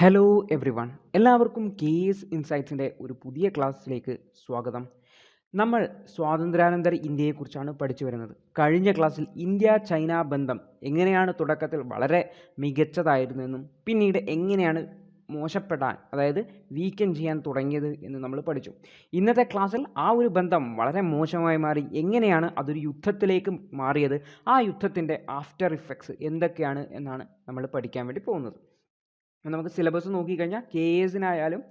Hello everyone എല്ലാവർക്കും K S ഇൻസൈറ്റ്സിന്റെ ഒരു പുതിയ ക്ലാസ്സിലേക്ക് സ്വാഗതം. നമ്മൾ സ്വാതന്ത്ര്യാനന്തര ഇന്ത്യയെക്കുറിച്ചാണ് പഠിച്ചു വരുന്നത്. കഴിഞ്ഞ ക്ലാസ്സിൽ ഇന്ത്യ ചൈന ബന്ധം എങ്ങനെയാണ് തുടക്കത്തിൽ വളരെ മികച്ചതായിരുന്നെന്നും പിന്നീട് എങ്ങനെയാണ് മോശപ്പെടാൻ അതായത് വീക്കൻ ചെയ്യാൻ തുടങ്ങിയത് എന്ന് നമ്മൾ പഠിച്ചു. ഇന്നത്തെ ക്ലാസ്സിൽ ആ ഒരു ബന്ധം വളരെ മോശമായി മാറി. എങ്ങനെയാണ് അതൊരു യുദ്ധത്തിലേക്ക് മാറിയത്? ആ യുദ്ധത്തിന്റെ ആഫ്റ്റർ ഇഫക്ട്സ് എന്തൊക്കെയാണ് എന്നാണ് നമ്മൾ പഠിക്കാൻ വേണ്ടി പോകുന്നത്. നമുക്ക് സിലബസ് നോക്കിക്കഴിഞ്ഞാൽ കെ എസിനായാലും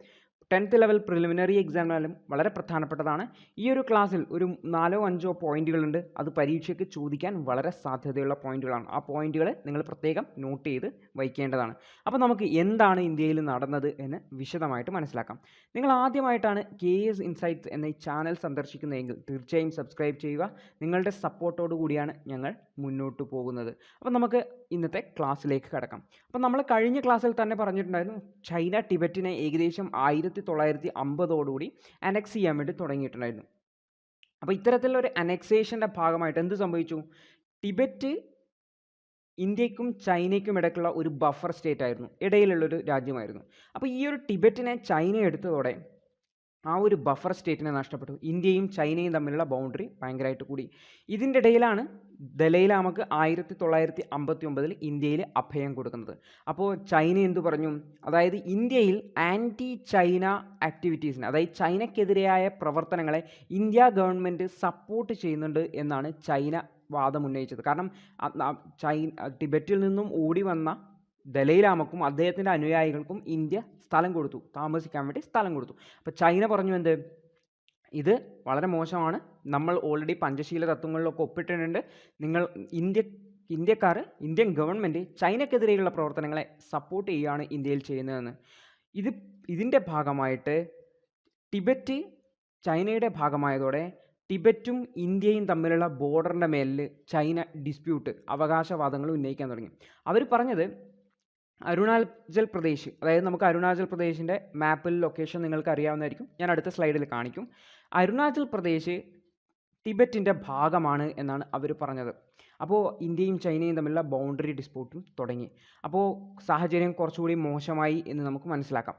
ടെൻത്ത് ലെവൽ പ്രിലിമിനറി എക്സാമിനായാലും വളരെ പ്രധാനപ്പെട്ടതാണ്. ഈ ഒരു ക്ലാസ്സിൽ ഒരു നാലോ അഞ്ചോ പോയിന്റുകളുണ്ട് അത് പരീക്ഷയ്ക്ക് ചോദിക്കാൻ വളരെ സാധ്യതയുള്ള പോയിന്റുകളാണ് ആ പോയിന്റുകൾ നിങ്ങൾ പ്രത്യേകം നോട്ട് ചെയ്ത് വയ്ക്കേണ്ടതാണ്. അപ്പോൾ നമുക്ക് എന്താണ് ഇന്ത്യയിൽ നടന്നത് എന്ന് വിശദമായിട്ട് മനസ്സിലാക്കാം. നിങ്ങൾ ആദ്യമായിട്ടാണ് കെ എസ് ഇൻസൈറ്റ്സ് എന്ന ഈ ചാനൽ സന്ദർശിക്കുന്നതെങ്കിൽ തീർച്ചയായും സബ്സ്ക്രൈബ് ചെയ്യുക. നിങ്ങളുടെ സപ്പോർട്ടോടു കൂടിയാണ് ഞങ്ങൾ മുന്നോട്ട് പോകുന്നത്. അപ്പോൾ നമുക്ക് ഇന്നത്തെ ക്ലാസ്സിലേക്ക് കടക്കാം. അപ്പോൾ നമ്മൾ കഴിഞ്ഞ ക്ലാസ്സിൽ തന്നെ പറഞ്ഞിട്ടുണ്ടായിരുന്നു ചൈന ടിബറ്റിനെ ഏകദേശം ആയിരത്തി തൊള്ളായിരത്തി അമ്പതോടുകൂടി അനക്സ് ചെയ്യാൻ വേണ്ടി തുടങ്ങിയിട്ടുണ്ടായിരുന്നു. അപ്പോൾ ഇത്തരത്തിലൊരു അനക്സേഷന്റെ ഭാഗമായിട്ട് എന്ത് സംഭവിച്ചു? ടിബറ്റ് ഇന്ത്യക്കും ചൈനയ്ക്കും ഇടയ്ക്കുള്ള ഒരു ബഫർ സ്റ്റേറ്റ് ആയിരുന്നു ഇടയിലുള്ളൊരു രാജ്യമായിരുന്നു. അപ്പോൾ ഈ ഒരു ടിബറ്റിനെ ചൈന എടുത്തതോടെ ആ ഒരു ബഫർ സ്റ്റേറ്റിനെ നഷ്ടപ്പെട്ടു. ഇന്ത്യയും ചൈനയും തമ്മിലുള്ള ബൗണ്ടറി ഭയങ്കരമായിട്ട് കൂടി. ഇതിന്റെ ഇടയിലാണ് ദലൈലാമക്ക് ആയിരത്തി തൊള്ളായിരത്തി അമ്പത്തി ഒമ്പതിൽ ഇന്ത്യയിൽ അഭയം കൊടുക്കുന്നത്. അപ്പോൾ ചൈന എന്തു പറഞ്ഞു? അതായത് ഇന്ത്യയിൽ ആന്റി ചൈന ആക്ടിവിറ്റീസിന് അതായത് ചൈനയ്ക്കെതിരെയായ പ്രവർത്തനങ്ങളെ ഇന്ത്യ ഗവൺമെന്റ് സപ്പോർട്ട് ചെയ്യുന്നുണ്ട് എന്നാണ് ചൈന വാദമുന്നയിച്ചത് കാരണം ചൈന ടിബറ്റിൽ നിന്നും ഓടി വന്ന ദലൈലാമക്കും അദ്ദേഹത്തിന്റെ അനുയായികൾക്കും ഇന്ത്യ സ്ഥലം കൊടുത്തു. താമസിക്കാൻ വേണ്ടി സ്ഥലം കൊടുത്തു. അപ്പോൾ ചൈന പറഞ്ഞു എന്ത്? ഇത് വളരെ മോശമാണ്. നമ്മൾ ഓൾറെഡി പഞ്ചശീല തത്വങ്ങളിലൊക്കെ ഒപ്പിട്ടിട്ടുണ്ട്. നിങ്ങൾ ഇന്ത്യ ഇന്ത്യക്കാർ ഇന്ത്യൻ ഗവൺമെന്റ് ചൈനക്കെതിരെയുള്ള പ്രവർത്തനങ്ങളെ സപ്പോർട്ട് ചെയ്യുകയാണ് ഇന്ത്യയിൽ ചെയ്യുന്നതെന്ന്. ഇത് ഇതിന്റെ ഭാഗമായിട്ട് ടിബറ്റ് ചൈനയുടെ ഭാഗമായതോടെ ടിബറ്റും ഇന്ത്യയും തമ്മിലുള്ള ബോർഡറിന്റെ മേലിൽ ചൈന ഡിസ്പ്യൂട്ട് അവകാശവാദങ്ങൾ ഉന്നയിക്കാൻ തുടങ്ങി. അവർ പറഞ്ഞത് അരുണാചൽ പ്രദേശ് അതായത് നമുക്ക് അരുണാചൽ പ്രദേശിന്റെ മാപ്പിൽ ലൊക്കേഷൻ നിങ്ങൾക്ക് അറിയാവുന്നതായിരിക്കും ഞാൻ അടുത്ത സ്ലൈഡിൽ കാണിക്കും. അരുണാചൽ പ്രദേശ് ടിബറ്റിന്റെ ഭാഗമാണ് എന്നാണ് അവർ പറഞ്ഞത്. അപ്പോൾ ഇന്ത്യയും ചൈനയും തമ്മിലുള്ള ബൗണ്ടറി ഡിസ്പ്യൂട്ടും തുടങ്ങി. അപ്പോൾ സാഹചര്യം കുറച്ചുകൂടി മോശമായി എന്ന് നമുക്ക് മനസ്സിലാക്കാം.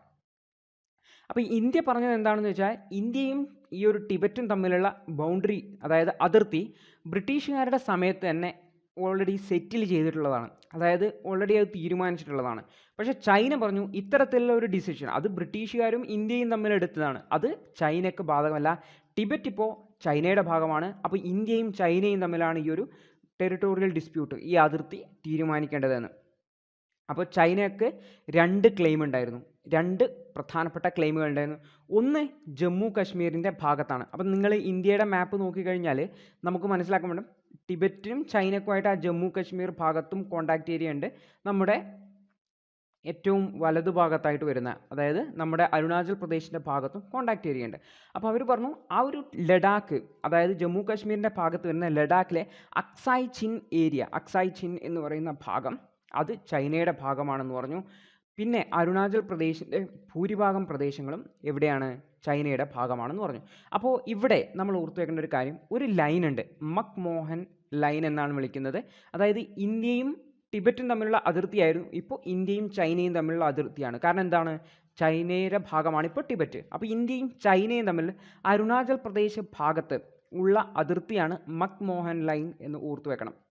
അപ്പോൾ ഇന്ത്യ പറഞ്ഞത് എന്താണെന്ന് വെച്ചാൽ ഇന്ത്യയും ഈ ഒരു ടിബറ്റും തമ്മിലുള്ള ബൗണ്ടറി അതായത് അതിർത്തി ബ്രിട്ടീഷുകാരുടെ സമയത്ത് തന്നെ ഓൾറെഡി സെറ്റിൽ ചെയ്തിട്ടുള്ളതാണ്. അതായത് ഓൾറെഡി അത് തീരുമാനിച്ചിട്ടുള്ളതാണ്. പക്ഷേ ചൈന പറഞ്ഞു ഇത്തരത്തിലുള്ള ഒരു ഡിസിഷൻ അത് ബ്രിട്ടീഷുകാരും ഇന്ത്യയും തമ്മിൽ എടുത്തതാണ്. അത് ചൈനയ്ക്ക് ബാധകമല്ല. ടിബറ്റ് ഇപ്പോൾ ചൈനയുടെ ഭാഗമാണ്. അപ്പോൾ ഇന്ത്യയും ചൈനയും തമ്മിലാണ് ഈ ഒരു ടെറിട്ടോറിയൽ ഡിസ്പ്യൂട്ട് ഈ അതിർത്തി തീരുമാനിക്കേണ്ടതെന്ന്. അപ്പോൾ ചൈനയ്ക്ക് രണ്ട് ക്ലെയിം ഉണ്ടായിരുന്നു. രണ്ട് പ്രധാനപ്പെട്ട ക്ലെയിമുകൾ ഉണ്ടായിരുന്നു. ഒന്ന് ജമ്മു കാശ്മീരിന്റെ ഭാഗത്താണ്. അപ്പം നിങ്ങൾ ഇന്ത്യയുടെ മാപ്പ് നോക്കിക്കഴിഞ്ഞാൽ നമുക്ക് മനസ്സിലാക്കാൻ പറ്റും ടിബറ്റിനും ചൈനക്കുമായിട്ട് ആ ജമ്മു കശ്മീർ ഭാഗത്തും കോണ്ടാക്ട് ഏരിയ ഉണ്ട്. നമ്മുടെ ഏറ്റവും വലതുഭാഗത്തായിട്ട് വരുന്ന അതായത് നമ്മുടെ അരുണാചൽ പ്രദേശിന്റെ ഭാഗത്തും കോണ്ടാക്ട് ഏരിയ ഉണ്ട്. അപ്പോൾ അവർ പറഞ്ഞു ആ ഒരു ലഡാക്ക് അതായത് ജമ്മു കാശ്മീരിന്റെ ഭാഗത്ത് വരുന്ന ലഡാക്കിലെ അക്സായ് ചിൻ ഏരിയ അക്സായ് ചിൻ എന്ന് പറയുന്ന ഭാഗം അത് ചൈനയുടെ ഭാഗമാണെന്ന് പറഞ്ഞു. പിന്നെ അരുണാചൽ പ്രദേശിന്റെ ഭൂരിഭാഗം പ്രദേശങ്ങളും എവിടെയാണ്? ചൈനയുടെ ഭാഗമാണെന്ന് പറഞ്ഞു. അപ്പോൾ ഇവിടെ നമ്മൾ ഓർത്തു വെക്കേണ്ട ഒരു കാര്യം ഒരു ലൈനുണ്ട് മക് മോഹൻ ലൈൻ എന്നാണ് വിളിക്കുന്നത്. അതായത് ഇന്ത്യയും ടിബറ്റും തമ്മിലുള്ള അതിർത്തിയായിരുന്നു. ഇപ്പോൾ ഇന്ത്യയും ചൈനയും തമ്മിലുള്ള അതിർത്തിയാണ്. കാരണം എന്താണ്? ചൈനയുടെ ഭാഗമാണ് ഇപ്പോൾ ടിബറ്റ്. അപ്പോൾ ഇന്ത്യയും ചൈനയും തമ്മിൽ അരുണാചൽ പ്രദേശ് ഭാഗത്ത് ഉള്ള അതിർത്തിയാണ് മക്മോഹൻ ലൈൻ എന്ന് ഓർത്തു വെക്കണം.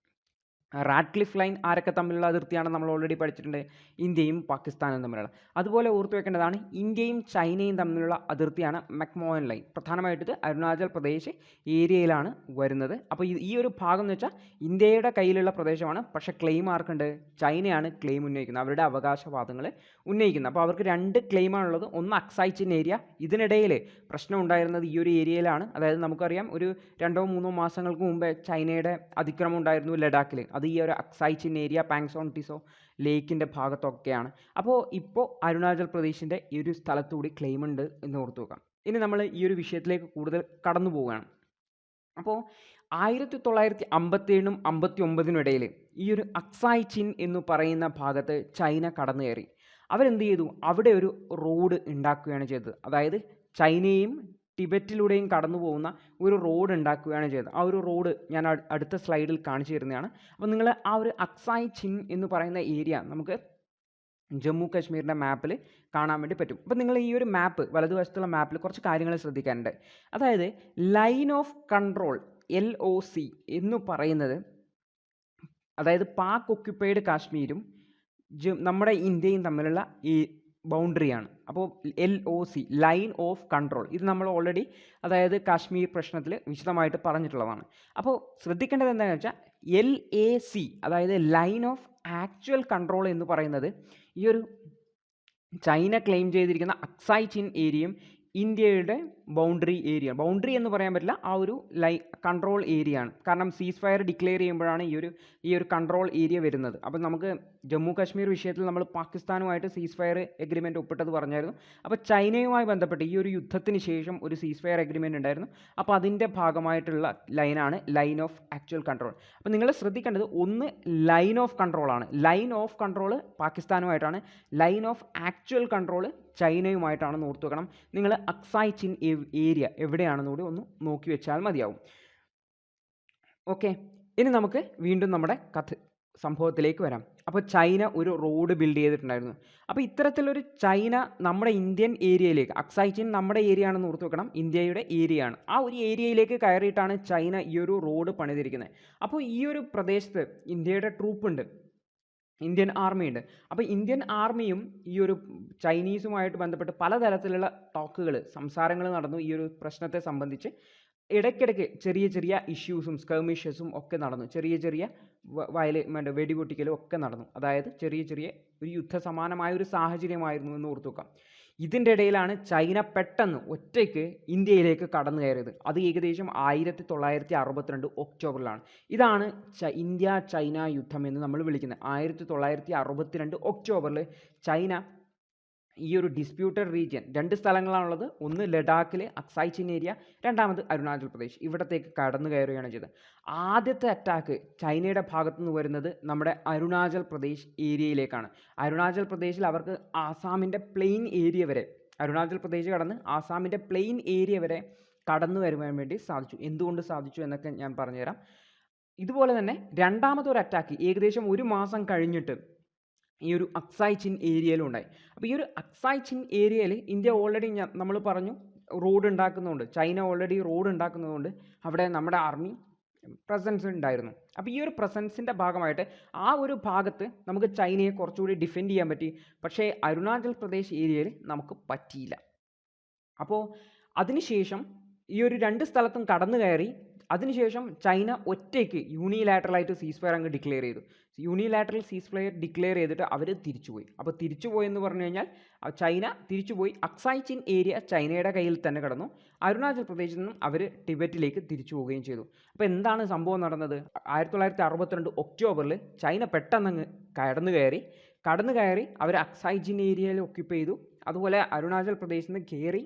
റാഡ്ക്ലിഫ് ലൈൻ ആരൊക്കെ തമ്മിലുള്ള അതിർത്തിയാണ് നമ്മൾ ഓൾറെഡി പഠിച്ചിട്ടുണ്ട്. ഇന്ത്യയും പാകിസ്ഥാനും തമ്മിലുള്ള. അതുപോലെ ഓർത്തു വെക്കേണ്ടതാണ് ഇന്ത്യയും ചൈനയും തമ്മിലുള്ള അതിർത്തിയാണ് മെക്മോഹൻ ലൈൻ പ്രധാനമായിട്ട് ഇത് അരുണാചൽ പ്രദേശ് ഏരിയയിലാണ് വരുന്നത്. അപ്പോൾ ഈ ഒരു ഭാഗം എന്ന് വെച്ചാൽ ഇന്ത്യയുടെ കയ്യിലുള്ള പ്രദേശമാണ്. പക്ഷേ ക്ലെയിം ആർക്കുണ്ട്? ചൈനയാണ് ക്ലെയിം ഉന്നയിക്കുന്നത്. അവരുടെ അവകാശവാദങ്ങൾ ഉന്നയിക്കുന്നത്. അപ്പോൾ അവർക്ക് രണ്ട് ക്ലെയിമാണുള്ളത് ഒന്ന് അക്സൈച്ചിൻ ഏരിയ ഇതിനിടയിൽ പ്രശ്നം ഉണ്ടായിരുന്നത് ഈ ഒരു ഏരിയയിലാണ് അതായത് നമുക്കറിയാം ഒരു രണ്ടോ മൂന്നോ മാസങ്ങൾക്ക് മുമ്പേ ചൈനയുടെ അതിക്രമം ഉണ്ടായിരുന്നു ലഡാക്കിൽ അത് ഈ ഒരു അക്സൈച്ചിൻ ഏരിയ പാങ്സോൺ ടിസോ ലേക്കിന്റെ ഭാഗത്തൊക്കെയാണ്. അപ്പോൾ ഇപ്പോൾ അരുണാചൽ പ്രദേശിന്റെ ഈ ഒരു സ്ഥലത്തുകൂടി ക്ലെയിം ഉണ്ട് എന്ന് ഓർത്തു വെക്കാം. ഇനി നമ്മൾ ഈ ഒരു വിഷയത്തിലേക്ക് കൂടുതൽ കടന്നു പോവുകയാണ്. അപ്പോൾ ആയിരത്തി തൊള്ളായിരത്തി അമ്പത്തേഴിനും അമ്പത്തി ഒമ്പതിനും ഇടയിൽ ഈ ഒരു അക്സായ് ചിൻ എന്ന് പറയുന്ന ഭാഗത്ത് ചൈന കടന്നു കയറി അവരെന്ത് ചെയ്തു? അവിടെ ഒരു റോഡ് ഉണ്ടാക്കുകയാണ് ചെയ്തത്. അതായത് ചൈനയും ടിബറ്റിലൂടെയും കടന്നു പോകുന്ന ഒരു റോഡ് ഉണ്ടാക്കുകയാണ് ചെയ്തത്. ആ ഒരു റോഡ് ഞാൻ അടുത്ത സ്ലൈഡിൽ കാണിച്ചു തരുന്നതാണ് അപ്പോൾ നിങ്ങൾ ആ ഒരു അക്സായ് ചിൻ എന്ന് പറയുന്ന ഏരിയ നമുക്ക് ജമ്മു കാശ്മീരിന്റെ മാപ്പിൽ കാണാൻ വേണ്ടി പറ്റും. അപ്പോൾ നിങ്ങൾ ഈ ഒരു മാപ്പ് വലതുവശത്തുള്ള മാപ്പിൽ കുറച്ച് കാര്യങ്ങൾ ശ്രദ്ധിക്കാനുണ്ട്. അതായത് line of control L O C എന്ന് പറയുന്നത് അതായത് പാക് ഒക്യുപ്പൈഡ് കാശ്മീരും നമ്മുടെ ഇന്ത്യയും തമ്മിലുള്ള ഈ ബൗണ്ടറിയാണ് അപ്പോൾ L O C line of control ഇത് നമ്മൾ ഓൾറെഡി അതായത് കാശ്മീർ പ്രശ്നത്തിൽ വിശദമായിട്ട് പറഞ്ഞിട്ടുള്ളതാണ്. അപ്പോൾ ശ്രദ്ധിക്കേണ്ടത് എന്താണെന്ന് വെച്ചാൽ എൽ എ സി അതായത് ലൈൻ ഓഫ് ആക്ച്വൽ കൺട്രോൾ എന്ന് പറയുന്നത് ഈ ഒരു ചൈന ക്ലെയിം ചെയ്തിരിക്കുന്ന അക്സൈ ചിൻ ഏരിയയും ഇന്ത്യയുടെ ബൗണ്ടറി ഏരിയ ബൗണ്ടറി എന്ന് പറയാൻ പറ്റില്ല ആ ഒരു ലൈ കൺട്രോൾ ഏരിയ ആണ്. കാരണം സീസ് ഫയർ ഡിക്ലെയർ ചെയ്യുമ്പോഴാണ് ഈ ഒരു ഈ ഒരു കൺട്രോൾ ഏരിയ വരുന്നത്. അപ്പം നമുക്ക് ജമ്മു കാശ്മീർ വിഷയത്തിൽ നമ്മൾ പാകിസ്ഥാനുമായിട്ട് സീസ് ഫയർ എഗ്രിമെന്റ് ഒപ്പിട്ടത് പറഞ്ഞായിരുന്നു. അപ്പോൾ ചൈനയുമായി ബന്ധപ്പെട്ട് ഈ ഒരു യുദ്ധത്തിന് ശേഷം ഒരു സീസ് ഫയർ എഗ്രിമെന്റ് ഉണ്ടായിരുന്നു. അപ്പോൾ അതിന്റെ ഭാഗമായിട്ടുള്ള ലൈനാണ് ലൈൻ ഓഫ് ആക്ച്വൽ കൺട്രോൾ അപ്പോൾ നിങ്ങൾ ശ്രദ്ധിക്കേണ്ടത് ഒന്ന് ലൈൻ ഓഫ് കൺട്രോൾ ആണ്. ലൈൻ ഓഫ് കൺട്രോൾ പാകിസ്ഥാനുമായിട്ടാണ്. ലൈൻ ഓഫ് ആക്ച്വൽ കൺട്രോൾ ചൈനയുമായിട്ടാണെന്ന് ഓർത്തു വെക്കണം നിങ്ങൾ അക്സായ് ചിൻ ഏരിയ എവിടെയാണെന്ന് കൂടി ഒന്ന് നോക്കി വെച്ചാൽ മതിയാവും. ഓക്കെ ഇനി നമുക്ക് വീണ്ടും നമ്മുടെ കഥ സംഭവത്തിലേക്ക് വരാം. അപ്പോൾ ചൈന ഒരു റോഡ് ബിൽഡ് ചെയ്തിട്ടുണ്ടായിരുന്നു. അപ്പോൾ ഇത്തരത്തിലൊരു ചൈന നമ്മുടെ ഇന്ത്യൻ ഏരിയയിലേക്ക് അക്സൈറ്റിൻ നമ്മുടെ ഏരിയ ആണെന്ന് ഓർത്ത് വെക്കണം ഇന്ത്യയുടെ ഏരിയ ആണ് ആ ഒരു ഏരിയയിലേക്ക് കയറിയിട്ടാണ് ചൈന ഈ ഒരു റോഡ് പണിതിരിക്കുന്നത്. അപ്പോൾ ഈ ഒരു പ്രദേശത്ത് ഇന്ത്യയുടെ ട്രൂപ്പ് ഉണ്ട്. ഇന്ത്യൻ ആർമി ഉണ്ട്. അപ്പോൾ ഇന്ത്യൻ ആർമിയും ഈ ഒരു ചൈനീസുമായിട്ട് ബന്ധപ്പെട്ട് പലതരത്തിലുള്ള ടോക്കുകൾ സംസാരങ്ങൾ നടന്നു ഈ ഒരു പ്രശ്നത്തെ സംബന്ധിച്ച് ഇടയ്ക്കിടയ്ക്ക് ചെറിയ ചെറിയ ഇഷ്യൂസും സ്കർമിഷസും ഒക്കെ നടന്നു. ചെറിയ ചെറിയ വയൽ വെടിപൊട്ടിക്കലും ഒക്കെ നടന്നു. അതായത് ചെറിയ ചെറിയ ഒരു യുദ്ധസമാനമായ ഒരു സാഹചര്യമായിരുന്നു എന്ന് ഓർത്തു വെക്കാം. ഇതിന്റെ ഇടയിലാണ് ചൈന പെട്ടെന്ന് ഒറ്റയ്ക്ക് ഇന്ത്യയിലേക്ക് കടന്നു കയറിയത്. അത് ഏകദേശം ആയിരത്തി തൊള്ളായിരത്തി അറുപത്തിരണ്ട് ഒക്ടോബറിലാണ്. ഇതാണ് ച ഇന്ത്യ ചൈന യുദ്ധം എന്ന് നമ്മൾ വിളിക്കുന്നത്. ആയിരത്തി തൊള്ളായിരത്തി അറുപത്തിരണ്ട് ഒക്ടോബറിൽ ചൈന ഈ ഒരു ഡിസ്പ്യൂട്ടഡ് റീജിയൻ രണ്ട് സ്ഥലങ്ങളാണുള്ളത്. ഒന്ന് ലഡാക്കിലെ അക്സൈ ചിൻ ഏരിയ രണ്ടാമത് അരുണാചൽ പ്രദേശ്. ഇവിടത്തേക്ക് കടന്നു കയറുകയാണ് ചെയ്തത്. ആദ്യത്തെ അറ്റാക്ക് ചൈനയുടെ ഭാഗത്തു നിന്ന് വരുന്നത് നമ്മുടെ അരുണാചൽ പ്രദേശ് ഏരിയയിലേക്കാണ് അരുണാചൽ പ്രദേശിൽ അവർക്ക് ആസാമിന്റെ പ്ലെയിൻ ഏരിയ വരെ അരുണാചൽ പ്രദേശ് കടന്ന് ആസാമിന്റെ പ്ലെയിൻ ഏരിയ വരെ കടന്നു വരുവാൻ വേണ്ടി സാധിച്ചു. എന്തുകൊണ്ട് സാധിച്ചു എന്നൊക്കെ ഞാൻ പറഞ്ഞുതരാം. ഇതുപോലെ തന്നെ രണ്ടാമത്തെ ഒരു അറ്റാക്ക് ഏകദേശം ഒരു മാസം കഴിഞ്ഞിട്ട് ഈ ഒരു അക്സായ് ചിൻ ഏരിയയിലും ഉണ്ടായി. അപ്പോൾ ഈ ഒരു അക്സായ് ചിൻ ഏരിയയിൽ ഇന്ത്യ ഓൾറെഡി നമ്മൾ പറഞ്ഞു റോഡ് ഉണ്ടാക്കുന്നുണ്ട് ചൈന ഓൾറെഡി റോഡ് ഉണ്ടാക്കുന്നതുകൊണ്ട് അവിടെ നമ്മുടെ ആർമി പ്രസൻസ് ഉണ്ടായിരുന്നു അപ്പോൾ ഈ ഒരു പ്രസൻസിന്റെ ഭാഗമായിട്ട് ആ ഒരു ഭാഗത്ത് നമുക്ക് ചൈനയെ കുറച്ചുകൂടി ഡിഫെൻഡ് ചെയ്യാൻ പറ്റി. പക്ഷേ അരുണാചൽ പ്രദേശ് ഏരിയയിൽ നമുക്ക് പറ്റിയില്ല. അപ്പോൾ അതിനുശേഷം ഈ ഒരു രണ്ട് സ്ഥലത്തും കടന്നു കയറി അതിനുശേഷം ചൈന ഒറ്റയ്ക്ക് യൂണിലാറ്ററലായിട്ട് സീസ് ഫയർ അങ്ങ് ഡിക്ലെയർ ചെയ്തു. യൂണിലാറ്ററൽ സീസ് ഫയർ ഡിക്ലെയർ ചെയ്തിട്ട് അവർ തിരിച്ചുപോയി. അപ്പോൾ തിരിച്ചുപോയി എന്ന് പറഞ്ഞു കഴിഞ്ഞാൽ ചൈന തിരിച്ചുപോയി. അക്സായ് ചിൻ ഏരിയ ചൈനയുടെ കയ്യിൽ തന്നെ കിടന്നു. അരുണാചൽ പ്രദേശിൽ നിന്നും അവർ ടിബറ്റിലേക്ക് തിരിച്ചു പോവുകയും ചെയ്തു. അപ്പോൾ എന്താണ് സംഭവം നടന്നത്? ആയിരത്തി തൊള്ളായിരത്തി അറുപത്തിരണ്ട് ഒക്ടോബറിൽ ചൈന പെട്ടെന്ന് അങ്ങ് കടന്നു കയറി. കടന്നു കയറി അവർ അക്സായ് ചിൻ ഏരിയയിൽ ഒക്യുപ്പ് ചെയ്തു. അതുപോലെ അരുണാചൽ പ്രദേശിൽ നിന്ന് കയറി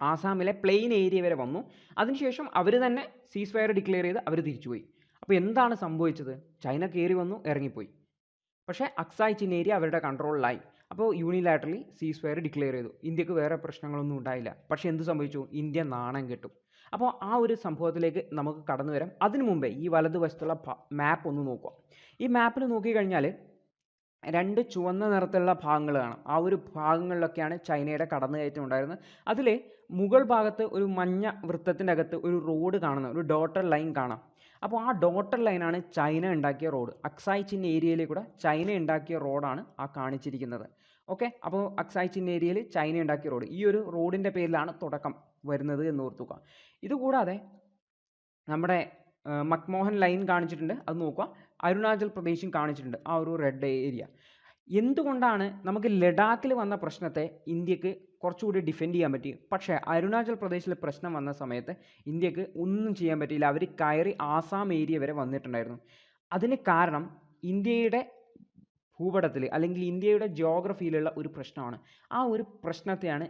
ആസാമിലെ പ്ലെയിൻ ഏരിയ വരെ വന്നു. അതിനുശേഷം അവർ തന്നെ സീസ് ഫയർ ഡിക്ലെയർ ചെയ്ത് അവർ തിരിച്ചുപോയി. അപ്പോൾ എന്താണ് സംഭവിച്ചത്? ചൈന കയറി വന്നു ഇറങ്ങിപ്പോയി. പക്ഷേ അക്സായ് ചിൻ ഏരിയ അവരുടെ കൺട്രോളിലായി. അപ്പോൾ യൂണിലാറ്ററലി സീസ് ഫയർ ഡിക്ലെയർ ചെയ്തു. ഇന്ത്യയ്ക്ക് വേറെ പ്രശ്നങ്ങളൊന്നും ഉണ്ടായില്ല. പക്ഷേ എന്ത് സംഭവിച്ചു? ഇന്ത്യ നാണം കെട്ടും. അപ്പോൾ ആ ഒരു സംഭവത്തിലേക്ക് നമുക്ക് കടന്നു വരാം. അതിനു മുമ്പേ ഈ വലതുവശത്തുള്ള മാപ്പ് ഒന്ന് നോക്കുക. ഈ മാപ്പിൽ നോക്കിക്കഴിഞ്ഞാൽ രണ്ട് ചുവന്ന നിറത്തിലുള്ള ഭാഗങ്ങൾ കാണാം. ആ ഒരു ഭാഗങ്ങളിലൊക്കെയാണ് ചൈനയുടെ കടന്നുകയറ്റം ഉണ്ടായിരുന്നത്. അതിൽ മുകൾ ഭാഗത്ത് ഒരു മഞ്ഞ വൃത്തത്തിന്റെ അകത്ത് ഒരു റോഡ് കാണുന്നത് ഒരു ഡോട്ടർ ലൈൻ കാണാം. അപ്പോൾ ആ ഡോട്ടർ ലൈനാണ് ചൈന ഉണ്ടാക്കിയ റോഡ് അക്സായ് ചിൻ ഏരിയയിൽ കൂടെ ചൈന ഉണ്ടാക്കിയ റോഡാണ് ആ കാണിച്ചിരിക്കുന്നത്. ഓക്കെ അപ്പോൾ അക്സായ് ചിൻ ഏരിയയിൽ ചൈന ഉണ്ടാക്കിയ റോഡ് ഈ ഒരു റോഡിന്റെ പേരിലാണ് തുടക്കം വരുന്നത് എന്ന് ഓർത്തുക ഇതുകൂടാതെ നമ്മുടെ മക്മോഹൻ ലൈൻ കാണിച്ചിട്ടുണ്ട്. അത് നോക്കുക. അരുണാചൽ പ്രദേശും കാണിച്ചിട്ടുണ്ട്. ആ ഒരു റെഡ് ഏരിയ എന്തുകൊണ്ടാണ് നമുക്ക് ലഡാക്കിൽ വന്ന പ്രശ്നത്തെ ഇന്ത്യയ്ക്ക് കുറച്ചുകൂടി ഡിഫെൻഡ് ചെയ്യാൻ പറ്റി. പക്ഷേ അരുണാചൽ പ്രദേശിൽ പ്രശ്നം വന്ന സമയത്ത് ഇന്ത്യയ്ക്ക് ഒന്നും ചെയ്യാൻ പറ്റിയില്ല. അവർ കയറി ആസാം ഏരിയ വരെ വന്നിട്ടുണ്ടായിരുന്നു. അതിന് കാരണം ഇന്ത്യയുടെ ഭൂപടത്തിൽ അല്ലെങ്കിൽ ഇന്ത്യയുടെ ജോഗ്രഫിയിലുള്ള ഒരു പ്രശ്നമാണ്. ആ ഒരു പ്രശ്നത്തെയാണ്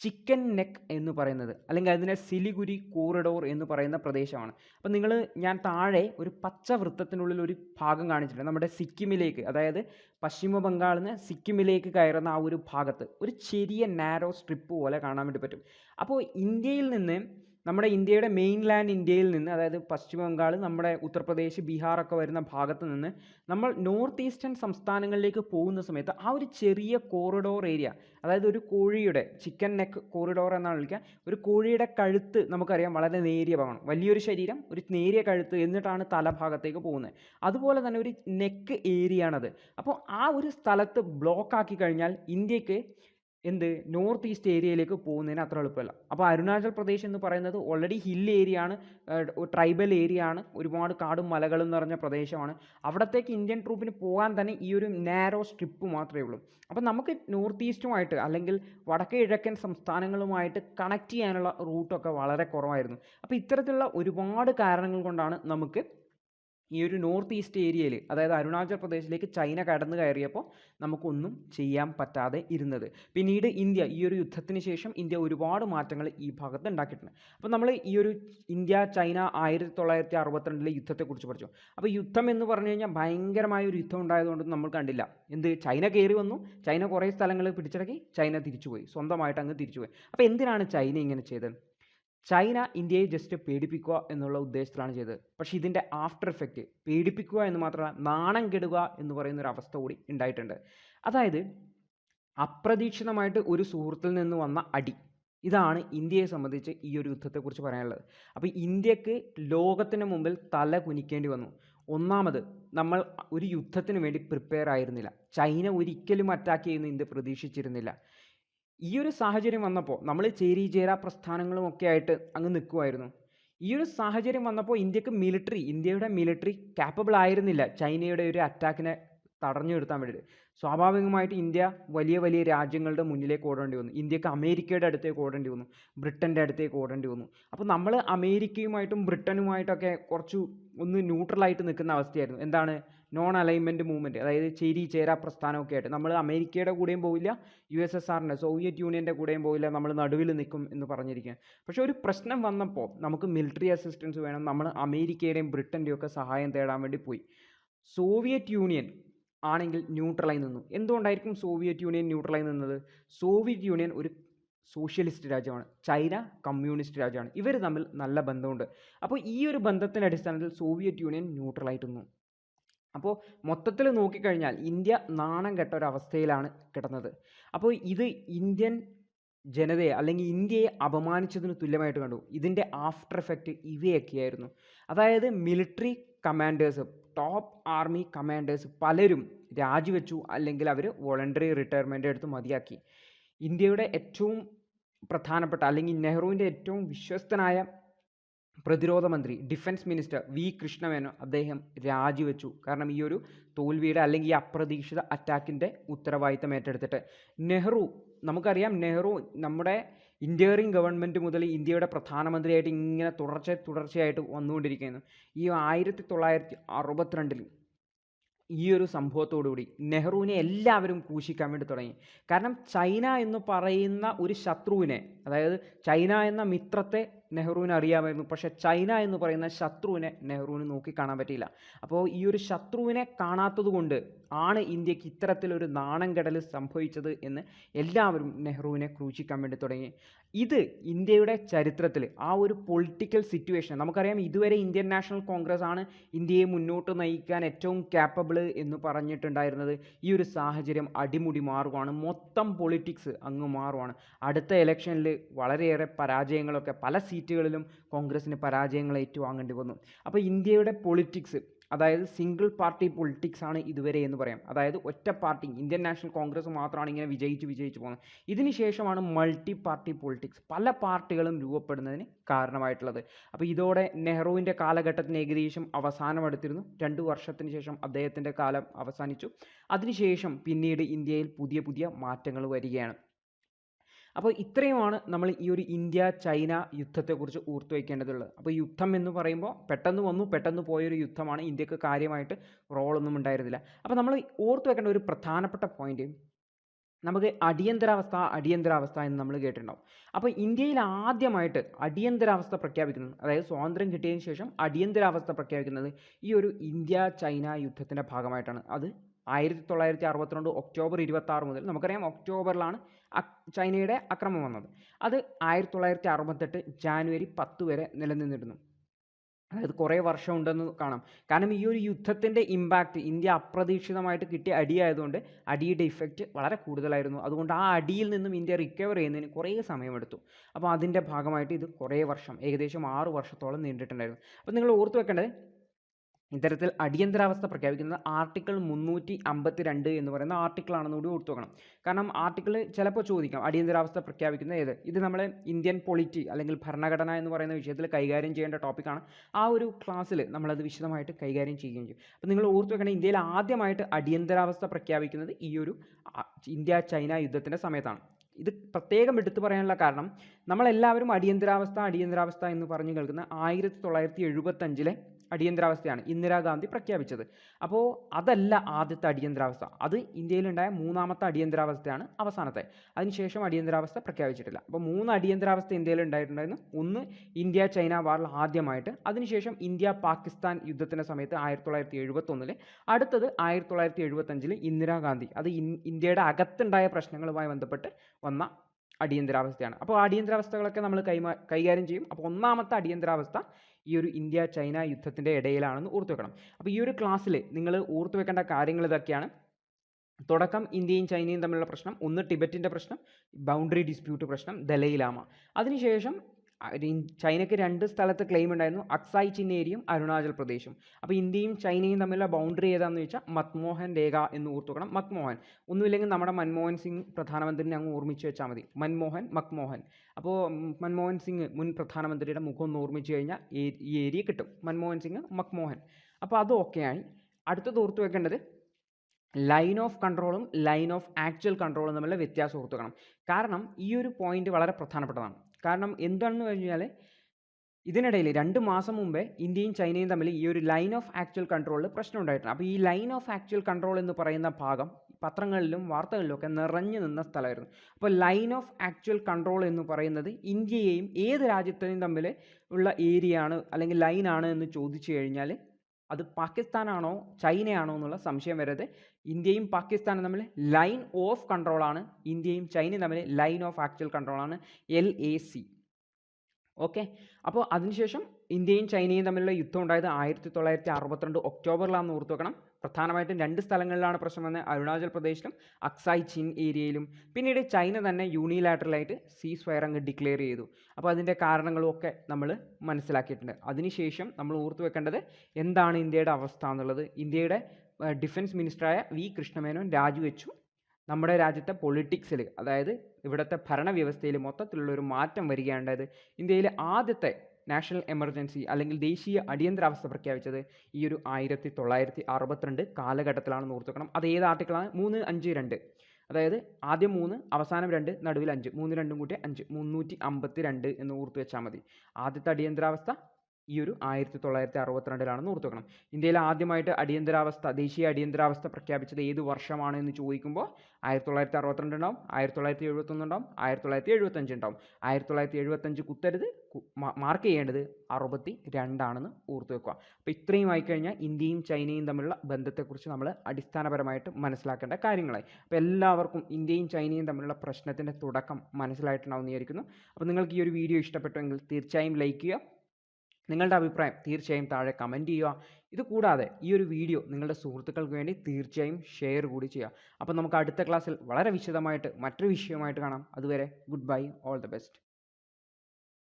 ചിക്കൻ നെക്ക് എന്ന് പറയുന്നത് അല്ലെങ്കിൽ അതിനെ സിലിഗുരി കോറിഡോർ എന്ന് പറയുന്ന പ്രദേശമാണ്. അപ്പോൾ നിങ്ങൾ ഞാൻ താഴെ ഒരു പച്ച വൃത്തത്തിനുള്ളിൽ ഒരു ഭാഗം കാണിച്ചിട്ടുണ്ട്. നമ്മുടെ സിക്കിമിലേക്ക് അതായത് പശ്ചിമ ബംഗാളിൽ നിന്ന് സിക്കിമിലേക്ക് കയറുന്ന ആ ഒരു ഭാഗത്ത് ഒരു ചെറിയ നാരോ സ്ട്രിപ്പ് പോലെ കാണാൻ വേണ്ടി പറ്റും. അപ്പോൾ ഇന്ത്യയിൽ നിന്ന് നമ്മുടെ ഇന്ത്യയുടെ മെയിൻലാൻഡ് ഇന്ത്യയിൽ നിന്ന് അതായത് പശ്ചിമ ബംഗാൾ നമ്മുടെ ഉത്തർപ്രദേശ് ബീഹാർ ഒക്കെ വരുന്ന ഭാഗത്ത് നിന്ന് നമ്മൾ നോർത്ത് ഈസ്റ്റേൺ സംസ്ഥാനങ്ങളിലേക്ക് പോകുന്ന സമയത്ത് ആ ഒരു ചെറിയ കോറിഡോർ ഏരിയ അതായത് ഒരു കോഴിയുടെ ചിക്കൻ നെക്ക് കോറിഡോർ എന്നാണ് വിളിക്കുക ഒരു കോഴിയുടെ കഴുത്ത് നമുക്കറിയാം വളരെ നേരിയ ഭാഗമാണ്. വലിയൊരു ശരീരം ഒരു നേരിയ കഴുത്ത് എന്നിട്ടാണ് തലഭാഗത്തേക്ക് പോകുന്നത്. അതുപോലെ തന്നെ ഒരു നെക്ക് ഏരിയ ആണത്. അപ്പോൾ ആ ഒരു സ്ഥലത്ത് ബ്ലോക്ക് ആക്കി കഴിഞ്ഞാൽ ഇന്ത്യയ്ക്ക് എന്ത്? നോർത്ത് ഈസ്റ്റ് ഏരിയയിലേക്ക് പോകുന്നതിന് അത്ര എളുപ്പമല്ല. അപ്പോൾ അരുണാചൽ പ്രദേശ് എന്ന് പറയുന്നത് ഓൾറെഡി ഹിൽ ഏരിയ ആണ് ട്രൈബൽ ഏരിയ ആണ് ഒരുപാട് കാടും മലകളും നിറഞ്ഞ പ്രദേശമാണ്. അവിടത്തേക്ക് ഇന്ത്യൻ ട്രൂപ്പിന് പോകാൻ തന്നെ ഈ ഒരു നാരോ സ്ട്രിപ്പ് മാത്രമേ ഉള്ളൂ. അപ്പോൾ നമുക്ക് നോർത്ത് ഈസ്റ്റുമായിട്ട് അല്ലെങ്കിൽ വടക്കേ കിഴക്കൻ സംസ്ഥാനങ്ങളുമായിട്ട് കണക്ട് ചെയ്യാനുള്ള റൂട്ടൊക്കെ വളരെ കുറവായിരുന്നു. അപ്പോൾ ഇത്തരത്തിലുള്ള ഒരുപാട് കാരണങ്ങൾ കൊണ്ടാണ് നമുക്ക് ഈ ഒരു നോർത്ത് ഈസ്റ്റ് ഏരിയയിൽ അതായത് അരുണാചൽ പ്രദേശിലേക്ക് ചൈന കടന്നു കയറിയപ്പോൾ നമുക്കൊന്നും ചെയ്യാൻ പറ്റാതെ ഇരുന്നത്. പിന്നീട് ഇന്ത്യ ഈ ഒരു യുദ്ധത്തിന് ശേഷം ഇന്ത്യ ഒരുപാട് മാറ്റങ്ങൾ ഈ ഭാഗത്ത് ഉണ്ടാക്കിയിട്ടുണ്ട്. അപ്പോൾ നമ്മൾ ഈ ഒരു ഇന്ത്യ ചൈന ആയിരത്തി തൊള്ളായിരത്തി അറുപത്തിരണ്ടിലെ യുദ്ധത്തെക്കുറിച്ച് പഠിച്ചു. അപ്പോൾ യുദ്ധം എന്ന് പറഞ്ഞു കഴിഞ്ഞാൽ ഭയങ്കരമായ ഒരു യുദ്ധം ഉണ്ടായതുകൊണ്ട് നമ്മൾ കണ്ടില്ല. എന്ത്? ചൈന കയറി വന്നു. ചൈന കുറേ സ്ഥലങ്ങൾ പിടിച്ചടക്കി. ചൈന തിരിച്ചുപോയി. സ്വന്തമായിട്ട് അങ്ങ് തിരിച്ചുപോയി. അപ്പോൾ എന്തിനാണ് ചൈന ഇങ്ങനെ ചെയ്തത്? ചൈന ഇന്ത്യയെ ജസ്റ്റ് പേടിപ്പിക്കുക എന്നുള്ള ഉദ്ദേശത്തിലാണ് ചെയ്തത്. പക്ഷേ ഇതിന്റെ ആഫ്റ്റർ എഫക്റ്റ് പേടിപ്പിക്കുക എന്ന് മാത്രമല്ല നാണം കെടുക എന്ന് പറയുന്ന ഒരു അവസ്ഥ കൂടി ഉണ്ടായിട്ടുണ്ട്. അതായത് അപ്രതീക്ഷിതമായിട്ട് ഒരു സുഹൃത്തിൽ നിന്ന് വന്ന അടി. ഇതാണ് ഇന്ത്യയെ സംബന്ധിച്ച് ഈ ഒരു യുദ്ധത്തെക്കുറിച്ച് പറയാനുള്ളത്. അപ്പോൾ ഇന്ത്യയ്ക്ക് ലോകത്തിന് മുമ്പിൽ തല കുനിക്കേണ്ടി വന്നു. ഒന്നാമത് നമ്മൾ ഒരു യുദ്ധത്തിന് വേണ്ടി പ്രിപ്പയർ ആയിരുന്നില്ല. ചൈന ഒരിക്കലും അറ്റാക്ക് ചെയ്യുന്ന ഇന്ത്യ പ്രതീക്ഷിച്ചിരുന്നില്ല. ഈ ഒരു സാഹചര്യം വന്നപ്പോൾ നമ്മൾ ചേരി ചേരാ പ്രസ്ഥാനങ്ങളും ഒക്കെ ആയിട്ട് അങ്ങ് നിൽക്കുമായിരുന്നു ഈ ഒരു സാഹചര്യം വന്നപ്പോൾ ഇന്ത്യയ്ക്ക് മിലിറ്ററി ഇന്ത്യയുടെ മിലിറ്ററി കാപ്പബിൾ ആയിരുന്നില്ല ചൈനയുടെ ഒരു അറ്റാക്കിനെ തടഞ്ഞു നിർത്താൻ വേണ്ടിയിട്ട്. സ്വാഭാവികമായിട്ട് ഇന്ത്യ വലിയ വലിയ രാജ്യങ്ങളുടെ മുന്നിലേക്ക് ഓടേണ്ടി വന്നു. ഇന്ത്യയ്ക്ക് അമേരിക്കയുടെ അടുത്തേക്ക് ഓടേണ്ടി വന്നു. ബ്രിട്ടന്റെ അടുത്തേക്ക് ഓടേണ്ടി വന്നു. അപ്പോൾ നമ്മൾ അമേരിക്കയുമായിട്ടും ബ്രിട്ടനുമായിട്ടൊക്കെ കുറച്ച് ഒന്ന് ന്യൂട്രലായിട്ട് നിൽക്കുന്ന അവസ്ഥയായിരുന്നു. എന്താണ്? നോൺ അലൈൻമെന്റ് മൂവ്മെന്റ് അതായത് ചേരി ചേരാ പ്രസ്ഥാനമൊക്കെ ആയിട്ട്. നമ്മൾ അമേരിക്കയുടെ കൂടെയും പോവില്ല യു എസ് എസ് ആറിന്റെ സോവിയറ്റ് യൂണിയന്റെ കൂടെയും പോവില്ല നമ്മൾ നടുവിൽ നിൽക്കും എന്ന് പറഞ്ഞിരിക്കുകയാണ് പക്ഷേ ഒരു പ്രശ്നം വന്നപ്പോൾ നമുക്ക് മിലിറ്ററി അസിസ്റ്റൻസ് വേണം നമ്മൾ അമേരിക്കയുടെയും ബ്രിട്ടന്റെയും ഒക്കെ സഹായം തേടാൻ വേണ്ടി പോയി. സോവിയറ്റ് യൂണിയൻ ആണെങ്കിൽ ന്യൂട്രലായി നിന്നു. എന്തുകൊണ്ടായിരിക്കും സോവിയറ്റ് യൂണിയൻ ന്യൂട്രലായി നിന്നത്? സോവിയറ്റ് യൂണിയൻ ഒരു സോഷ്യലിസ്റ്റ് രാജ്യമാണ്. ചൈന കമ്മ്യൂണിസ്റ്റ് രാജ്യമാണ്. ഇവർ തമ്മിൽ നല്ല ബന്ധമുണ്ട്. അപ്പോൾ ഈ ഒരു ബന്ധത്തിന്റെ അടിസ്ഥാനത്തിൽ സോവിയറ്റ് യൂണിയൻ ന്യൂട്രലായിട്ട് നിന്നു. അപ്പോൾ മൊത്തത്തിൽ നോക്കിക്കഴിഞ്ഞാൽ ഇന്ത്യ നാണം കെട്ട ഒരവസ്ഥയിലാണ് കിടന്നത്. അപ്പോൾ ഇത് ഇന്ത്യൻ ജനതയെ അല്ലെങ്കിൽ ഇന്ത്യയെ അപമാനിച്ചതിന് തുല്യമായിട്ട് കണ്ടു. ഇതിന്റെ ആഫ്റ്റർ എഫക്റ്റ് ഇവയൊക്കെയായിരുന്നു. അതായത് military commanders top army commanders പലരും രാജിവെച്ചു അല്ലെങ്കിൽ അവർ വോളണ്ടറി റിട്ടയർമെന്റ് എടുത്ത് മതിയാക്കി. ഇന്ത്യയുടെ ഏറ്റവും പ്രധാനപ്പെട്ട അല്ലെങ്കിൽ നെഹ്റുവിന്റെ ഏറ്റവും വിശ്വസ്തനായ പ്രതിരോധ മന്ത്രി ഡിഫൻസ് മിനിസ്റ്റർ വി കൃഷ്ണമേനോൻ അദ്ദേഹം രാജിവെച്ചു. കാരണം ഈ ഒരു തോൽവിയുടെ അല്ലെങ്കിൽ ഈ അപ്രതീക്ഷിത അറ്റാക്കിന്റെ ഉത്തരവാദിത്തം ഏറ്റെടുത്തിട്ട്. നെഹ്റു നമുക്കറിയാം നെഹ്റു നമ്മുടെ ഇന്ത്യറിംഗ് ഗവൺമെന്റ് മുതൽ ഇന്ത്യയുടെ പ്രധാനമന്ത്രിയായിട്ട് ഇങ്ങനെ തുടർച്ച തുടർച്ചയായിട്ട് വന്നുകൊണ്ടിരിക്കുന്നു. ഈ ആയിരത്തി തൊള്ളായിരത്തി അറുപത്തിരണ്ടിൽ ഈ ഒരു സംഭവത്തോടുകൂടി നെഹ്റുവിനെ എല്ലാവരും കൂശിക്കാൻ വേണ്ടി തുടങ്ങി. കാരണം ചൈന എന്ന് പറയുന്ന ഒരു ശത്രുവിനെ അതായത് ചൈന എന്ന മിത്രത്തെ നെഹ്റുവിന് അറിയാമായിരുന്നു. പക്ഷേ ചൈന എന്ന് പറയുന്ന ശത്രുവിനെ നെഹ്റുവിന് നോക്കി കാണാൻ പറ്റിയില്ല. അപ്പോൾ ഈ ഒരു ശത്രുവിനെ കാണാത്തതുകൊണ്ട് ആണ് ഇന്ത്യയ്ക്ക് ഇത്തരത്തിലൊരു നാണം കെടൽ സംഭവിച്ചത് എന്ന് എല്ലാവരും നെഹ്റുവിനെ ക്രൂശിക്കാൻ വേണ്ടി തുടങ്ങി. ഇത് ഇന്ത്യയുടെ ചരിത്രത്തിൽ ആ ഒരു പൊളിറ്റിക്കൽ സിറ്റുവേഷൻ നമുക്കറിയാം ഇതുവരെ ഇന്ത്യൻ നാഷണൽ കോൺഗ്രസ് ആണ് ഇന്ത്യയെ മുന്നോട്ട് നയിക്കാൻ ഏറ്റവും ക്യാപ്പബിൾ എന്ന് പറഞ്ഞിട്ടുണ്ടായിരുന്നത്. ഈ ഒരു സാഹചര്യം അടിമുടി മാറുകയാണ് മൊത്തം പൊളിറ്റിക്സ് അങ്ങ് മാറുകയാണ് അടുത്ത ഇലക്ഷനിൽ വളരെയേറെ പരാജയങ്ങളൊക്കെ പല സീറ്റുകളിലും കോൺഗ്രസ്സിന് പരാജയങ്ങൾ ഏറ്റുവാങ്ങേണ്ടി വന്നു. അപ്പോൾ ഇന്ത്യയുടെ പൊളിറ്റിക്സ് അതായത് സിംഗിൾ പാർട്ടി പൊളിറ്റിക്സ് ആണ് ഇതുവരെ എന്ന് പറയാം. അതായത് ഒറ്റ പാർട്ടി ഇന്ത്യൻ നാഷണൽ കോൺഗ്രസ് മാത്രമാണ് ഇങ്ങനെ വിജയിച്ച് വിജയിച്ച് പോകുന്നത്. ഇതിനുശേഷമാണ് മൾട്ടി പാർട്ടി പൊളിറ്റിക്സ് പല പാർട്ടികളും രൂപപ്പെടുന്നതിന് കാരണമായിട്ടുള്ളത്. അപ്പോൾ ഇതോടെ നെഹ്റുവിന്റെ കാലഘട്ടത്തിന് ഏകദേശം അവസാനം അടുത്തിരുന്നു. രണ്ട് വർഷത്തിന് ശേഷം അദ്ദേഹത്തിന്റെ കാലം അവസാനിച്ചു. അതിനുശേഷം പിന്നീട് ഇന്ത്യയിൽ പുതിയ പുതിയ മാറ്റങ്ങൾ വരികയാണ്. അപ്പോൾ ഇത്രയുമാണ് നമ്മൾ ഈ ഒരു ഇന്ത്യ ചൈന യുദ്ധത്തെക്കുറിച്ച് ഓർത്തു വയ്ക്കേണ്ടതുള്ളത്. അപ്പോൾ യുദ്ധം എന്ന് പറയുമ്പോൾ പെട്ടെന്ന് വന്നു പെട്ടെന്ന് പോയൊരു യുദ്ധമാണ്. ഇന്ത്യയ്ക്ക് കാര്യമായിട്ട് റോളൊന്നും ഉണ്ടായിരുന്നില്ല. അപ്പോൾ നമ്മൾ ഓർത്തു വയ്ക്കേണ്ട ഒരു പ്രധാനപ്പെട്ട പോയിന്റ് നമുക്ക് അടിയന്തരാവസ്ഥ അടിയന്തരാവസ്ഥ എന്ന് നമ്മൾ കേട്ടിട്ടുണ്ടാവും. അപ്പോൾ ഇന്ത്യയിൽ ആദ്യമായിട്ട് അടിയന്തരാവസ്ഥ പ്രഖ്യാപിക്കുന്നത് അതായത് സ്വാതന്ത്ര്യം കിട്ടിയതിന് ശേഷം അടിയന്തരാവസ്ഥ പ്രഖ്യാപിക്കുന്നത് ഈ ഒരു ഇന്ത്യ ചൈന യുദ്ധത്തിന്റെ ഭാഗമായിട്ടാണ്. അത് ആയിരത്തി തൊള്ളായിരത്തി അറുപത്തിരണ്ട് ഒക്ടോബർ ഇരുപത്തി ആറ് മുതൽ നമുക്കറിയാം ഒക്ടോബറിലാണ് ചൈനയുടെ അക്രമം വന്നത്. അത് ആയിരത്തി തൊള്ളായിരത്തി അറുപത്തെട്ട് ജാനുവരി പത്ത് വരെ നിലനിന്നിരുന്നു. അതായത് കുറേ വർഷം ഉണ്ടെന്ന് കാണാം. കാരണം ഈ ഒരു യുദ്ധത്തിന്റെ ഇമ്പാക്റ്റ് ഇന്ത്യ അപ്രതീക്ഷിതമായിട്ട് കിട്ടിയ അടിയായതുകൊണ്ട് അടിയുടെ ഇഫക്റ്റ് വളരെ കൂടുതലായിരുന്നു. അതുകൊണ്ട് ആ അടിയിൽ നിന്നും ഇന്ത്യ റിക്കവർ ചെയ്യുന്നതിന് കുറേ സമയമെടുത്തു. അപ്പോൾ അതിന്റെ ഭാഗമായിട്ട് ഇത് കുറേ വർഷം ഏകദേശം ആറ് വർഷത്തോളം നീണ്ടിട്ടുണ്ടായിരുന്നു. അപ്പോൾ നിങ്ങൾ ഓർത്ത് വെക്കേണ്ടത് ഇത്തരത്തിൽ അടിയന്തരാവസ്ഥ പ്രഖ്യാപിക്കുന്നത് ആർട്ടിക്കിൾ മുന്നൂറ്റി അമ്പത്തി രണ്ട് എന്ന് പറയുന്ന ആർട്ടിക്കിളാണെന്ന് കൂടി ഓർത്തു വെക്കണം. കാരണം ആർട്ടിക്കിൾ ചിലപ്പോൾ ചോദിക്കാം അടിയന്തരാവസ്ഥ പ്രഖ്യാപിക്കുന്നത് ഏത്? ഇത് നമ്മൾ ഇന്ത്യൻ പൊളിറ്റി അല്ലെങ്കിൽ ഭരണഘടന എന്ന് പറയുന്ന വിഷയത്തിൽ കൈകാര്യം ചെയ്യേണ്ട ടോപ്പിക്കാണ് ആ ഒരു ക്ലാസ്സിൽ നമ്മളത് വിശദമായിട്ട് കൈകാര്യം ചെയ്യുകയും ചെയ്യും. അപ്പോൾ നിങ്ങൾ ഓർത്തു വെക്കണം ഇന്ത്യയിൽ ആദ്യമായിട്ട് അടിയന്തരാവസ്ഥ പ്രഖ്യാപിക്കുന്നത് ഈ ഒരു ഇന്ത്യ ചൈന യുദ്ധത്തിന്റെ സമയത്താണ്. ഇത് പ്രത്യേകം എടുത്തു പറയാനുള്ള കാരണം നമ്മളെല്ലാവരും അടിയന്തരാവസ്ഥ അടിയന്തരാവസ്ഥ എന്ന് പറഞ്ഞു കേൾക്കുന്ന ആയിരത്തി തൊള്ളായിരത്തി എഴുപത്തഞ്ചിലെ അടിയന്തരാവസ്ഥയാണ് ഇന്ദിരാഗാന്ധി പ്രഖ്യാപിച്ചത്. അപ്പോൾ അതല്ല ആദ്യത്തെ അടിയന്തരാവസ്ഥ. അത് ഇന്ത്യയിലുണ്ടായ മൂന്നാമത്തെ അടിയന്തരാവസ്ഥയാണ് അവസാനത്തെ. അതിനുശേഷം അടിയന്തരാവസ്ഥ പ്രഖ്യാപിച്ചിട്ടില്ല. അപ്പോൾ മൂന്ന് അടിയന്തരാവസ്ഥ ഇന്ത്യയിൽ ഉണ്ടായിട്ടുണ്ടായിരുന്നു. ഒന്ന് ഇന്ത്യ ചൈന വാറിൽ ആദ്യമായിട്ട്. അതിനുശേഷം ഇന്ത്യ പാകിസ്ഥാൻ യുദ്ധത്തിന്റെ സമയത്ത് ആയിരത്തി തൊള്ളായിരത്തി എഴുപത്തൊന്നിൽ അടുത്തത് ആയിരത്തി തൊള്ളായിരത്തി ഇന്ദിരാഗാന്ധി. അത് ഇന്ത്യയുടെ അകത്തുണ്ടായ പ്രശ്നങ്ങളുമായി ബന്ധപ്പെട്ട് വന്ന അടിയന്തരാവസ്ഥയാണ്. അപ്പോൾ അടിയന്തരാവസ്ഥകളൊക്കെ നമ്മൾ കൈമാ കൈകാര്യം ചെയ്യും. അപ്പോൾ ഒന്നാമത്തെ അടിയന്തരാവസ്ഥ ഈ ഒരു ഇന്ത്യ ചൈന യുദ്ധത്തിന്റെ ഇടയിലാണെന്ന് ഓർത്തു വെക്കണം. അപ്പോൾ ഈ ഒരു ക്ലാസ്സിൽ നിങ്ങൾ ഓർത്തു വെക്കേണ്ട കാര്യങ്ങൾ ഇതൊക്കെയാണ്. തുടക്കം ഇന്ത്യയും ചൈനയും തമ്മിലുള്ള പ്രശ്നം ഒന്ന് ടിബറ്റിന്റെ പ്രശ്നം ബൗണ്ടറി ഡിസ്പ്യൂട്ട് പ്രശ്നം ദലൈലാമ അതിനുശേഷം ചൈനയ്ക്ക് രണ്ട് സ്ഥലത്ത് ക്ലെയിം ഉണ്ടായിരുന്നു. അക്സായ് ചിൻ ഏരിയയും അരുണാചൽ പ്രദേശും. അപ്പോൾ ഇന്ത്യയും ചൈനയും തമ്മിലുള്ള ബൗണ്ടറി ഏതാണെന്ന് വെച്ചാൽ മത്മോഹൻ രേഖ എന്ന് ഓർത്തുക്കണം മക്മോഹൻ ഒന്നുമില്ലെങ്കിൽ നമ്മുടെ മൻമോഹൻ സിംഗ് പ്രധാനമന്ത്രിനെ അങ്ങ് ഓർമ്മിച്ച് വെച്ചാൽ മതി. മൻമോഹൻ മക്മോഹൻ. അപ്പോൾ മൻമോഹൻ സിംഗ് മുൻ പ്രധാനമന്ത്രിയുടെ മുഖം ഒന്ന് ഓർമ്മിച്ച് കഴിഞ്ഞാൽ ഈ ഈ ഏരിയ കിട്ടും. മൻമോഹൻ സിംഗ് മക്മോഹൻ. അപ്പോൾ അത് ഓക്കെയായി അടുത്തത് ഓർത്ത് വെക്കേണ്ടത് ലൈൻ ഓഫ് കൺട്രോളും ലൈൻ ഓഫ് ആക്ച്വൽ കൺട്രോളും തമ്മിലുള്ള വ്യത്യാസം ഓർത്തുക്കണം കാരണം ഈ ഒരു പോയിന്റ് വളരെ പ്രധാനപ്പെട്ടതാണ്. കാരണം എന്താണെന്ന് കഴിഞ്ഞാൽ ഇതിനിടയിൽ രണ്ട് മാസം മുമ്പേ ഇന്ത്യയും ചൈനയും തമ്മിൽ ഈ ഒരു ലൈൻ ഓഫ് ആക്ച്വൽ കൺട്രോളിൽ പ്രശ്നം ഉണ്ടായിട്ടുണ്ട്. അപ്പോൾ ഈ ലൈൻ ഓഫ് ആക്ച്വൽ കൺട്രോൾ എന്ന് പറയുന്ന ഭാഗം പത്രങ്ങളിലും വാർത്തകളിലും ഒക്കെ നിറഞ്ഞു നിന്ന സ്ഥലമായിരുന്നു. അപ്പോൾ ലൈൻ ഓഫ് ആക്ച്വൽ കൺട്രോൾ എന്ന് പറയുന്നത് ഇന്ത്യയെയും ഏത് രാജ്യത്തെയും തമ്മിൽ ഉള്ള ഏരിയ ആണ് അല്ലെങ്കിൽ ലൈനാണ് എന്ന് ചോദിച്ചു കഴിഞ്ഞാൽ അത് പാകിസ്ഥാനാണോ ചൈനയാണോ എന്നുള്ള സംശയം വരരുത്. ഇന്ത്യയും പാകിസ്ഥാനും തമ്മിൽ ലൈൻ ഓഫ് കൺട്രോളാണ് ഇന്ത്യയും ചൈനയും തമ്മിൽ ലൈൻ ഓഫ് ആക്ച്വൽ കൺട്രോളാണ് എൽ എ സി ഓക്കെ അപ്പോൾ അതിനുശേഷം ഇന്ത്യയും ചൈനയും തമ്മിലുള്ള യുദ്ധം ഉണ്ടായത് ആയിരത്തി തൊള്ളായിരത്തി അറുപത്തിരണ്ട് ഒക്ടോബറിലാണെന്ന് ഓർത്ത് വെക്കണം. പ്രധാനമായിട്ടും രണ്ട് സ്ഥലങ്ങളിലാണ് പ്രശ്നം വന്നത്. അരുണാചൽ പ്രദേശിലും അക്സായ് ചിൻ ഏരിയയിലും. പിന്നീട് ചൈന തന്നെ യൂണിലാറ്ററലായിട്ട് സീസ് ഫയർ അങ്ങ് ഡിക്ലെയർ ചെയ്തു. അപ്പോൾ അതിന്റെ കാരണങ്ങളും ഒക്കെ നമ്മൾ മനസ്സിലാക്കിയിട്ടുണ്ട്. അതിനുശേഷം നമ്മൾ ഓർത്ത് വെക്കേണ്ടത് എന്താണ് ഇന്ത്യയുടെ അവസ്ഥ എന്നുള്ളത്. ഇന്ത്യയുടെ ഡിഫൻസ് മിനിസ്റ്ററായ വി കൃഷ്ണമേനോൻ രാജിവെച്ചു. നമ്മുടെ രാജ്യത്തെ പൊളിറ്റിക്സിൽ അതായത് ഇവിടുത്തെ ഭരണവ്യവസ്ഥയിൽ മൊത്തത്തിലുള്ള ഒരു മാറ്റം വരികയുണ്ടായത് ഇന്ത്യയിലെ ആദ്യത്തെ നാഷണൽ എമർജൻസി അല്ലെങ്കിൽ ദേശീയ അടിയന്തരാവസ്ഥ പ്രഖ്യാപിച്ചത് ഈ ഒരു ആയിരത്തി തൊള്ളായിരത്തി അറുപത്തിരണ്ട് കാലഘട്ടത്തിലാണെന്ന് ഓർത്തുക്കണം അത് ഏത് ആർട്ടിക്കിളാണ്? മൂന്ന് അഞ്ച് രണ്ട്. അതായത് ആദ്യം മൂന്ന് അവസാനം രണ്ട് നടുവിൽ അഞ്ച്. മൂന്ന് രണ്ടും കൂട്ടി അഞ്ച്. മുന്നൂറ്റി അമ്പത്തി രണ്ട് എന്ന് ഓർത്തു വെച്ചാൽ മതി. ആദ്യത്തെ അടിയന്തരാവസ്ഥ ഈ ഒരു ആയിരത്തി തൊള്ളായിരത്തി അറുപത്തിരണ്ടിലാണെന്ന് ഓർത്ത് വെക്കണം ഇന്ത്യയിൽ ആദ്യമായിട്ട് അടിയന്തരാവസ്ഥ ദേശീയ അടിയന്തരാവസ്ഥ പ്രഖ്യാപിച്ചത് ഏത് വർഷമാണ് എന്ന് ചോദിക്കുമ്പോൾ ആയിരത്തി തൊള്ളായിരത്തി അറുപത്തിരണ്ട് ഉണ്ടാവും ആയിരത്തി തൊള്ളായിരത്തി എഴുപത്തൊന്ന് ഉണ്ടാവും ആയിരത്തി തൊള്ളായിരത്തി എഴുപത്തഞ്ച് ഉണ്ടാവും ആയിരത്തി തൊള്ളായിരത്തി എഴുപത്തഞ്ച് കുത്തരുത് മാർക്ക് ചെയ്യേണ്ടത് അറുപത്തി രണ്ടാണെന്ന് ഓർത്ത് വെക്കുക. അപ്പോൾ ഇത്രയും ആയിക്കഴിഞ്ഞാൽ ഇന്ത്യയും ചൈനയും തമ്മിലുള്ള ബന്ധത്തെക്കുറിച്ച് നമ്മൾ അടിസ്ഥാനപരമായിട്ട് മനസ്സിലാക്കേണ്ട കാര്യങ്ങളായി. അപ്പോൾ എല്ലാവർക്കും ഇന്ത്യയും ചൈനയും തമ്മിലുള്ള പ്രശ്നത്തിന്റെ തുടക്കം മനസ്സിലായിട്ടുണ്ടാവുമെന്ന് വിചാരിക്കുന്നു. അപ്പോൾ നിങ്ങൾക്ക് ഈ ഒരു വീഡിയോ ഇഷ്ടപ്പെട്ടുവെങ്കിൽ തീർച്ചയായും ലൈക്ക് ചെയ്യുക. നിങ്ങളുടെ അഭിപ്രായം തീർച്ചയായും താഴെ കമന്റ് ചെയ്യുക. ഇത് കൂടാതെ ഈ ഒരു വീഡിയോ നിങ്ങളുടെ സുഹൃത്തുക്കൾക്ക് വേണ്ടി തീർച്ചയായും ഷെയർ കൂടി ചെയ്യുക. അപ്പോൾ നമുക്ക് അടുത്ത ക്ലാസ്സിൽ വളരെ വിശദമായിട്ട് മറ്റൊരു വിഷയമായിട്ട് കാണാം. അതുവരെ good bye all the best